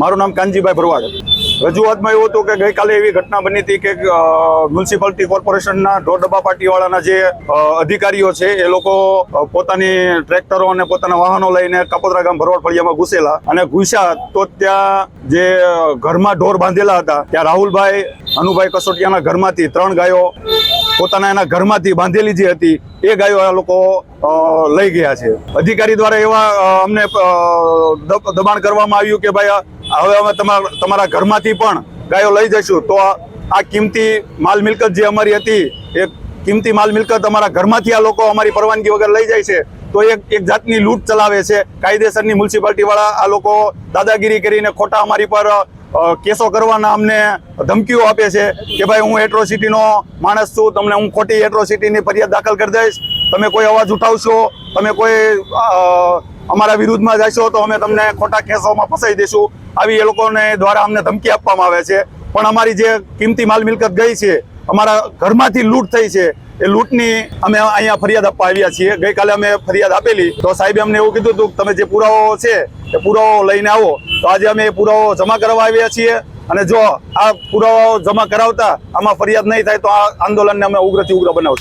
મારું નામ કાનજીભાઈ ભરવાડ. રજૂઆતમાં એવું હતું કે ગઈકાલે એવી ઘટના બની હતી કે મ્યુનિસિપાલિટી કોર્પોરેશનના ઢોર ડબ્બા પાર્ટીવાળાના જે અધિકારીઓ છે, એ લોકો પોતાની ટ્રેક્ટરો અને પોતાના વાહનો લઈને કાપોદરા ગામ ભરવાડ ફળિયામાં ઘૂસેલા અને ઘૂસ્યા તો ત્યાં જે ઘરમાં ઢોર બાંધેલા હતા. ત્યાં રાહુલભાઈ, અનુભાઈ કસોટિયાના ઘરમાંથી ત્રણ ગાયો પોતાના એના ઘરમાંથી બાંધેલી જે હતી, એ ગાયો આ લોકો લઈ ગયા છે. અધિકારી દ્વારા એવા અમને દબાણ કરવામાં આવ્યું કે ભાઈ હવે અમે તમારા તમારા ઘરમાંથી પણ ગાયો લઈ જઈશું. તો આ કિંમતી માલ મિલકત જે અમારી હતી, એ કિંમતી માલ મિલકત અમારા ઘરમાંથી આ લોકો અમારી પરવાનગી વગર લઈ જાય છે. તો એક એક જાતની લૂંટ ચલાવે છે. કાયદેસરની મ્યુનિસિપાલિટીવાળા આ લોકો દાદાગીરી કરીને ખોટા અમારી પર કેસો કરવાના અમને ધમકીઓ આપે છે કે ભાઈ હું એટ્રોસિટીનો માણસ છું, તમને હું ખોટી એટ્રોસિટીની ફરિયાદ દાખલ કરી દઈશ, તમે કોઈ અવાજ ઉઠાવશો, તમે કોઈ અમારા વિરુદ્ધમાં જશો તો અમે તમને ખોટા કેસોમાં ફસાઈ દઈશું આવી એ લોકોને દ્વારા અમને ધમકી આપવામાં આવે છે. પણ અમારી જે કિંમતી માલ મિલકત ગઈ છે, અમારા ઘરમાંથી લૂંટ થઈ છે એ લૂંટની અમે અહીંયા ફરિયાદ આપવા આવ્યા છીએ. ગઈકાલે અમે ફરિયાદ આપેલી. તો સાહેબે અમને એવું કીધું હતું તમે જે પુરાવો છે, એ પુરાવો લઈને આવો. તો આજે અમે એ પુરાવો જમા કરવા આવ્યા છીએ. અને જો આ પુરાવાઓ જમા કરાવતા આમાં ફરિયાદ નહીં થાય તો આ આંદોલનને અમે ઉગ્રથી ઉગ્ર બનાવશું.